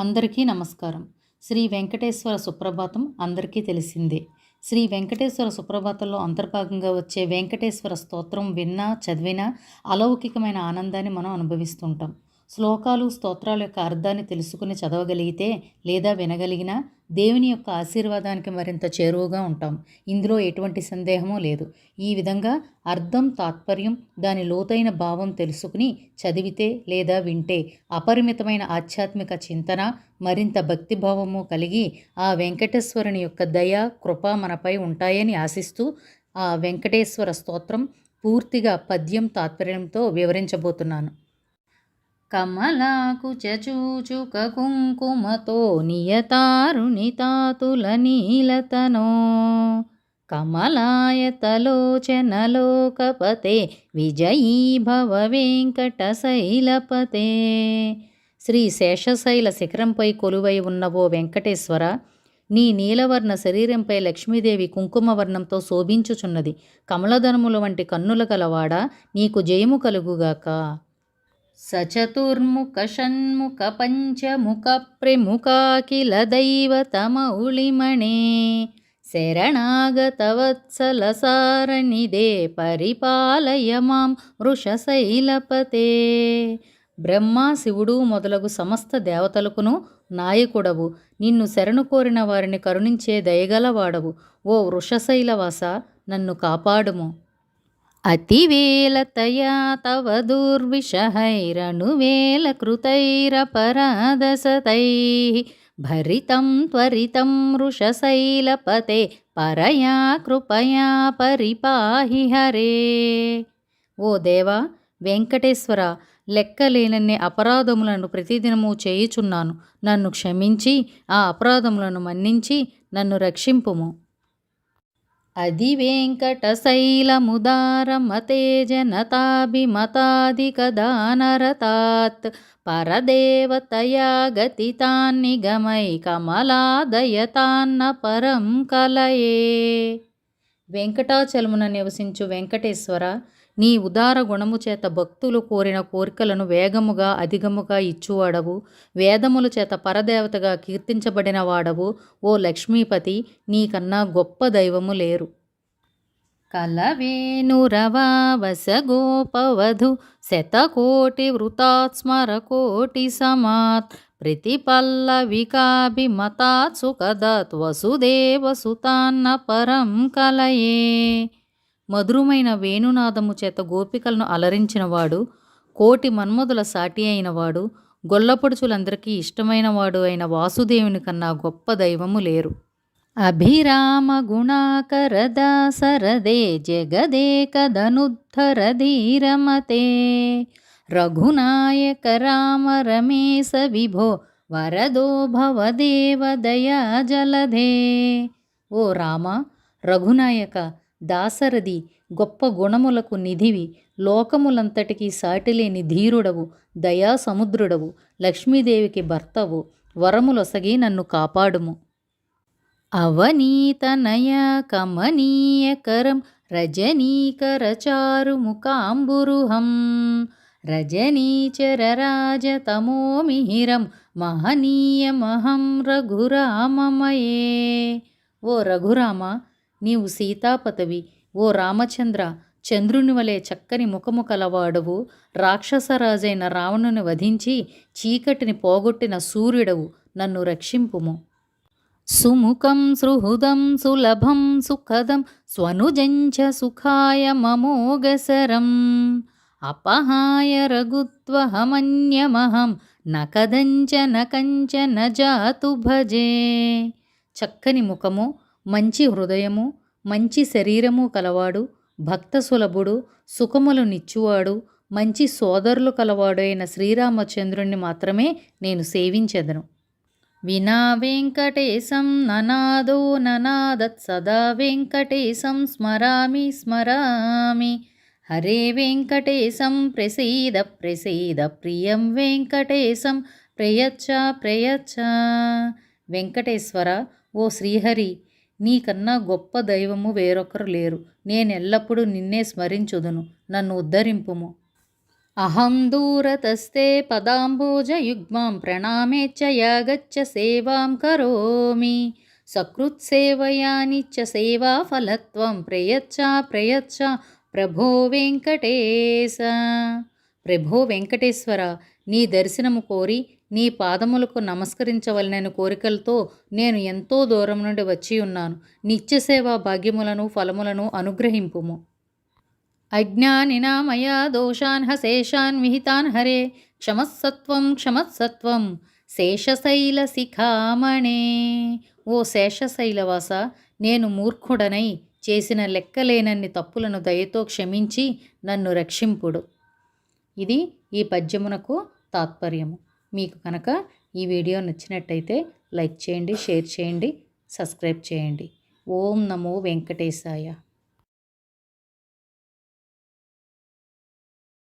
అందరికీ నమస్కారం. శ్రీ వెంకటేశ్వర సుప్రభాతం అందరికీ తెలిసిందే. శ్రీ వెంకటేశ్వర సుప్రభాతంలో అంతర్భాగంగా వచ్చే వెంకటేశ్వర స్తోత్రం విన్నా చదివినా అలౌకికమైన ఆనందాన్ని మనం అనుభవిస్తుంటాం. శ్లోకాలు స్తోత్రాల యొక్క అర్థాన్ని తెలుసుకుని చదవగలిగితే లేదా వినగలిగినా దేవుని యొక్క ఆశీర్వాదానికి మరింత చేరువుగా ఉంటాం. ఇందులో ఎటువంటి సందేహమూ లేదు. ఈ విధంగా అర్థం తాత్పర్యం దాని లోతైన భావం తెలుసుకుని చదివితే లేదా వింటే అపరిమితమైన ఆధ్యాత్మిక చింతన మరింత భక్తిభావము కలిగి ఆ వెంకటేశ్వరుని యొక్క దయ కృప మనపై ఉంటాయని ఆశిస్తూ ఆ వెంకటేశ్వర స్తోత్రం పూర్తిగా పద్యం తాత్పర్యంతో వివరించబోతున్నాను. కమలాకు చచూచుక కుంకుమతో నియతారుణితాతుల నీలతనో. కమలాయతలోచనలోకపతే విజయీ భవ వెంకట శైలపతే శ్రీ శేషశైల శిఖరంపై కొలువై ఉన్నవో వెంకటేశ్వర నీ నీలవర్ణ శరీరంపై లక్ష్మీదేవి కుంకుమవర్ణంతో శోభించుచున్నది. కమలధనముల వంటి కన్నుల గలవాడ నీకు జయము కలుగుగాక. సచతుర్ముఖ షణ్ముఖ పంచముఖ ప్రముఖాఖిల దైవతమౌళిమణే శరణాగతవత్సల సారణిదే పరిపాలయ మాం వృషశైలపతే. బ్రహ్మ శివుడు మొదలగు సమస్త దేవతలకును నాయకుడవు. నిన్ను శరణు కోరిన వారిని కరుణించే దయగలవాడవు. ఓ వృషశైలవాస నన్ను కాపాడుము. అతివేలతయా తవ దుర్విషహైరనువేల కృతైరపరాధసతై భరితం త్వరితం వృషశైలపతే పరయా కృపయా పరిపాహి హరే. ఓ దేవా వెంకటేశ్వర లెక్కలేనన్ని అపరాధములను ప్రతిదినము చేయుచున్నాను. నన్ను క్షమించి ఆ అపరాధములను మన్నించి నన్ను రక్షింపుము. అది వెంకటశైలముదారమతే జనతాభిమతాధికదానరతాత్ పరదేవతయా గతితాన్నిగమై కమలాదయతాన్న పరం కలయే. వెంకటాచలమున నివసించు వెంకటేశ్వర నీ ఉదార గుణము చేత భక్తులు కోరిన కోరికలను వేగముగా అధిగముగా ఇచ్చువాడవు. వేదముల చేత పరదేవతగా కీర్తించబడిన వాడవు ఓ లక్ష్మీపతి నీకన్నా గొప్ప దైవము లేరు. కలవేణురవావసగోపవధు శతకోటి వృతాత్స్మర కోటి సమాత్ ప్రతిపల్లవికాభిమతాత్సుకదత్ వసుదేవ సుతాన్న పరం కలయే. మధురమైన వేణునాదము చేత గోపికలను అలరించినవాడు కోటి మన్మధుల సాటి అయినవాడు గొల్లపడుచులందరికీ ఇష్టమైనవాడు అయిన వాసుదేవుని కన్నా గొప్ప దైవము లేరు. అభిరామ గుణాకర దాసరదే జగదేకదనుద్ధర ధీరమతే రఘునాయక రామ రమేశ విభో వరదో భవదేవ దయా జలధే ఓ రామ రఘునాయక దాసరథి గొప్ప గుణములకు నిధివి లోకములంతటికీ సాటిలేని ధీరుడవు దయా సముద్రుడవు లక్ష్మీదేవికి భర్తవు వరములొసగి నన్ను కాపాడుము. అవనీతనయ కమనీయకరం రజనీకరచారుముకాంబురుహం రజనీచరరాజతమోమిహిరం మహనీయమహం రఘురామమయే. ఓ రఘురామ నీవు సీతాపతవి. ఓ రామచంద్ర చంద్రుని వలె చక్కని ముఖము కలవాడవు రాక్షసరాజైన రావణుని వధించి చీకటిని పోగొట్టిన సూర్యుడవు. నన్ను రక్షింపుము. సుముఖం సుహృదం సులభం సుఖదం స్వనుజంచ సుఖాయ మమోగసరం అపహాయ రఘుత్వహమన్యమహం నకదంచన నకంచ జాతు భజే. చక్కని ముఖము. మంచి హృదయము మంచి శరీరము కలవాడు భక్త సులభుడు సుఖములు నిచ్చువాడు మంచి సోదరులు కలవాడు అయిన శ్రీరామచంద్రుణ్ణి మాత్రమే నేను సేవించెదను. వినా వెంకటేశం ననాదో ననాదత్ సదా వెంకటేశం స్మరామి స్మరామి. హరే వెంకటేశం ప్రసీద ప్రసీద ప్రియం వెంకటేశం ప్రయచ్చ ప్రయచ్చ. వెంకటేశ్వర ఓ శ్రీహరి నీకన్నా గొప్ప దైవము వేరొకరు లేరు. నేనెల్లప్పుడూ నిన్నే స్మరించుదును. నన్ను ఉద్ధరింపుము. అహం దూరతస్తే పదాంబోజయుగ్మాం ప్రణామేచ్చ యాగచ్చ సేవాం కరోమి. సకృత్సేవయా సేవా సేవాఫలత్వం ప్రయచ్చ ప్రయచ్చ ప్రభో వెంకటేశ. ప్రభో వెంకటేశ్వర నీ దర్శనము కోరి నీ పాదములకు నమస్కరించవలనని కోరికలతో నేను ఎంతో దూరం నుండి వచ్చి ఉన్నాను. నిత్యసేవా భాగ్యములను ఫలములను అనుగ్రహింపుము. అజ్ఞానినామయా దోషాన్ హశేషాన్ విహితాన్ హరే క్షమస్సత్వం క్షమస్సత్వం శేషశైల శిఖామణే. ఓ శేషశైలవాస నేను మూర్ఖుడనై చేసిన లెక్కలేనన్ని తప్పులను దయతో క్షమించి నన్ను రక్షింపుడు. ఇది ఈ పద్యమునకు తాత్పర్యము. మీకు కనుక ఈ వీడియో నచ్చినట్టయితే లైక్ చేయండి షేర్ చేయండి సబ్స్క్రైబ్ చేయండి. ఓం నమో వెంకటేశాయ.